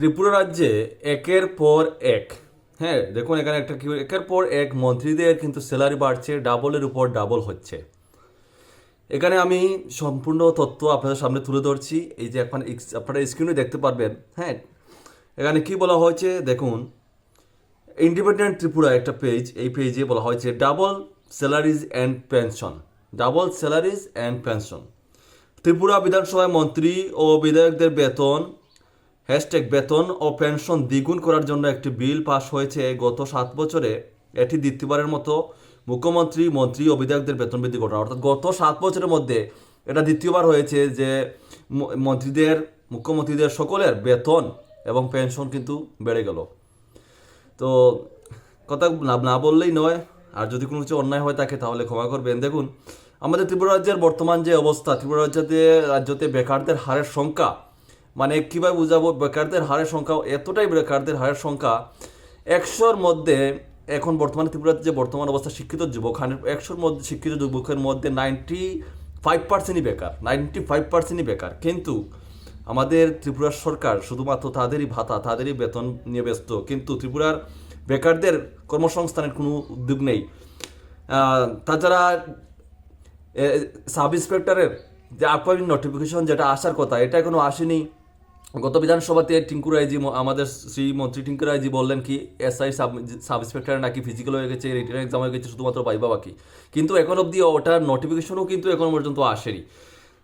ত্রিপুরা রাজ্যে একের পর এক। হ্যাঁ দেখুন এখানে একটা কি একের পর এক মন্ত্রীদের কিন্তু স্যালারি বাড়ছে ডাবলের উপর ডাবল হচ্ছে। এখানে আমি সম্পূর্ণ তথ্য আপনাদের সামনে তুলে ধরছি। এই যে এখন আপনারা স্ক্রিনে দেখতে পারবেন হ্যাঁ। এখানে কি বলা হয়েছে? দেখুন ইন্ডিপেন্ডেন্ট ত্রিপুরা একটা পেজ এই পেজে বলা হয়েছে double salaries and pension double salaries and pension Tripura বিধানসভায় মন্ত্রী ও বিধায়কদের বেতন হ্যাশট্যাগ বেতন ও পেনশন দ্বিগুণ করার জন্য একটি বিল পাস হয়েছে গত সাত বছরে। এটি দ্বিতীয়বারের মতো মুখ্যমন্ত্রী, মন্ত্রী ও বিধায়কদের বেতন বৃদ্ধি ঘটনা। অর্থাৎ গত সাত বছরের মধ্যে এটা দ্বিতীয়বার হয়েছে যে মন্ত্রীদের, মুখ্যমন্ত্রীদের সকলের বেতন এবং পেনশন কিন্তু বেড়ে গেল। তো কথা না বললেই নয়। আর যদি কোনো কিছু অন্যায় হয় থাকে তাহলে ক্ষমা করবেন। দেখুন, আমাদের ত্রিপুরা রাজ্যের বর্তমান যে অবস্থা, ত্রিপুরা রাজ্যতে রাজ্যতে বেকারদের হারের সংখ্যা মানে কীভাবে বুঝাবো? বেকারদের হারের সংখ্যা এতটাই বেকারদের হারের সংখ্যা, একশোর মধ্যে এখন বর্তমানে ত্রিপুরাতে যে বর্তমান অবস্থা, শিক্ষিত যুবক একশোর মধ্যে শিক্ষিত যুবকের মধ্যে নাইনটি ফাইভ পার্সেন্টই বেকার নাইনটি ফাইভ পার্সেন্টই বেকার। কিন্তু আমাদের ত্রিপুরার সরকার শুধুমাত্র তাদেরই ভাতা, তাদেরই বেতন নিয়ে ব্যস্ত। কিন্তু ত্রিপুরার বেকারদের কর্মসংস্থানের কোনো উদ্যোগ নেই। তাছাড়া সাব ইন্সপেক্টরের যে আপকামিং নোটিফিকেশন যেটা আসার কথা, এটা এখনও আসেনি। গত বিধানসভাতে টিঙ্কু রায়জি আমাদের শ্রীমন্ত্রী টিঙ্কু রায়জি বললেন কি এসআই সাব সাব ইন্সপেক্টর নাকি ফিজিক্যাল হয়ে গেছে রিটার্ন এক্সাম হয়ে গেছে, শুধুমাত্র পাইবা বাকি। কিন্তু এখন অবধি ওটার নোটিফিকেশনও কিন্তু এখন পর্যন্ত আসেনি।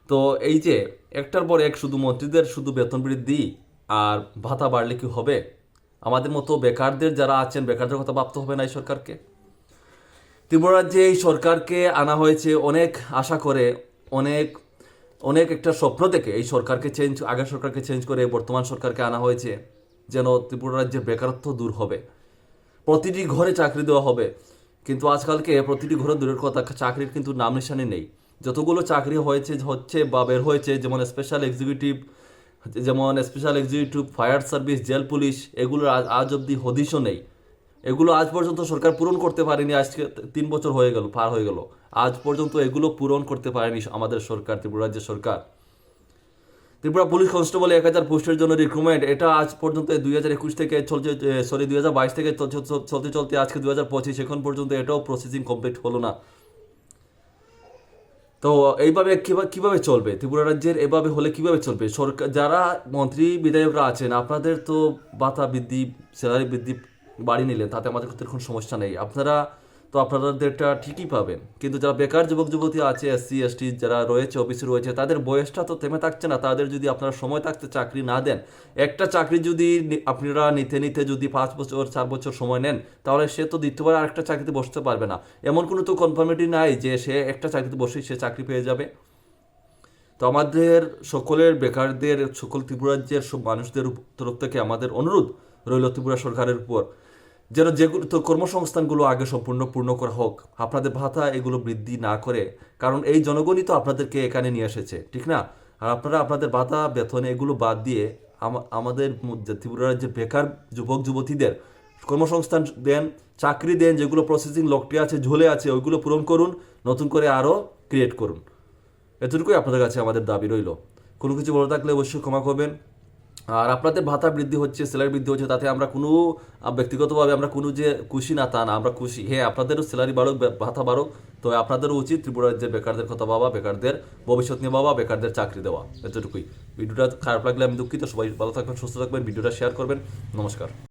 তো এই যে, একটার পর এক শুধু মন্ত্রীদের শুধু বেতন বৃদ্ধি আর ভাতা বাড়লে কি হবে? আমাদের মতো বেকারদের যারা আছেন, বেকারদের কথা ভাবতে হবে না এই সরকারকে। ত্রিপুরা রাজ্যে এই সরকারকে আনা হয়েছে অনেক আশা করে, অনেক অনেক একটা স্বপ্ন দেখে এই সরকারকে চেঞ্জ আগের সরকারকে চেঞ্জ করে বর্তমান সরকারকে আনা হয়েছে, যেন ত্রিপুরা রাজ্যে বেকারত্ব দূর হবে। প্রতিটি ঘরে চাকরি দেওয়া হবে। কিন্তু আজকালকে প্রতিটি ঘরে দূরের কথা, চাকরির কিন্তু নাম নিশানি নেই। যতগুলো চাকরি হয়েছে, হচ্ছে বা বের হয়েছে, যেমন স্পেশাল এক্সিকিউটিভ যেমন special executive fire service jail police এগুলোর আজ অবধি হদিশও নেই। এগুলো আজ পর্যন্ত সরকার পূরণ করতে পারেনি, আজকে তিন বছর হয়ে গেল, পার হয়ে গেল। আজ পর্যন্ত এগুলো পূরণ করতে পারেনি আমাদের সরকার, ত্রিপুরা রাজ্যের সরকার। ত্রিপুরা পুলিশ কনস্টেবল এক হাজার পোস্টের জন্য রিক্রুটমেন্ট। এটা আজ পর্যন্ত দুই হাজার একুশ থেকে চলছে সরি, দুই হাজার বাইশ থেকে চলতে চলতে আজকে দুই হাজার পঁচিশ। এখন পর্যন্ত এটাও প্রসেসিং কমপ্লিট হলো না। তো এইভাবে কীভাবে চলবে? ত্রিপুরা রাজ্যের এভাবে হলে কীভাবে চলবে? সরকার, যারা মন্ত্রী, বিধায়করা আছেন, আপনাদের তো ভাতা বৃদ্ধি স্যালারি বৃদ্ধি বাড়ি নিলেন, তাতে আমাদের ক্ষেত্রে কোনো সমস্যা নেই। আপনারা তো আপনাদেরটা ঠিকই পাবেন। কিন্তু যারা বেকার যুবক, যুবতী আছে এসসি এসটি যারা রয়েছে অফিসে রয়েছে, তাদের বয়সটা তো থেমে থাকছে না। তাদের যদি আপনারা সময় থাকতে চাকরি না দেন, একটা চাকরি যদি আপনারা নিতে নিতে যদি পাঁচ বছর, চার বছর সময় নেন, তাহলে সে তো দ্বিতীয়বার আরেকটা চাকরিতে বসতে পারবে না। এমন কোনো তো কনফার্মিটি নাই যে সে একটা চাকরিতে বসেই সে চাকরি পেয়ে যাবে। তো আমাদের সকলের বেকারদের, সকল ত্রিপুরাজ্যের সব মানুষদের তরফ থেকে আমাদের অনুরোধ রইল ত্রিপুরা সরকারের উপর। যেন যেগুলো তো কর্মসংস্থানগুলো আগে সম্পূর্ণ পূর্ণ করা হোক, আপনাদের ভাতা এগুলো বৃদ্ধি না করে, কারণ এই জনগণই তো আপনাদেরকে এখানে নিয়ে এসেছে, ঠিক না? আর আপনারা আপনাদের ভাতা, বেতন এগুলো বাদ দিয়ে আমাদের ত্রিপুরা রাজ্যের বেকার যুবক, যুবতীদের কর্মসংস্থান দেন, চাকরি দেন, যেগুলো প্রসেসিং লকটি আছে, ঝুলে আছে, ওইগুলো পূরণ করুন, নতুন করে আরও ক্রিয়েট করুন। এতটুকুই আপনাদের কাছে আমাদের দাবি রইল। কোনো কিছু বলে থাকলে অবশ্যই ক্ষমা করবেন। আর আপনাদের ভাতা বৃদ্ধি হচ্ছে স্যালারি বৃদ্ধি হচ্ছে, তাতে আমরা কোনো ব্যক্তিগতভাবে আমরা কোনো যে খুশি না তা না, আমরা খুশি। হ্যাঁ আপনাদেরও স্যালারি বাড়ুক ভাতা বাড়ুক তো আপনাদেরও উচিত ত্রিপুরা যে বেকারদের কথা ভাবা, বেকারদের ভবিষ্যৎ নিয়ে ভাবা, বেকারদের চাকরি দেওয়া, এতটুকুই। ভিডিওটা খারাপ লাগলে আমি দুঃখিত, সবাই ভালো থাকবেন, সুস্থ থাকবেন, ভিডিওটা শেয়ার করবেন, নমস্কার।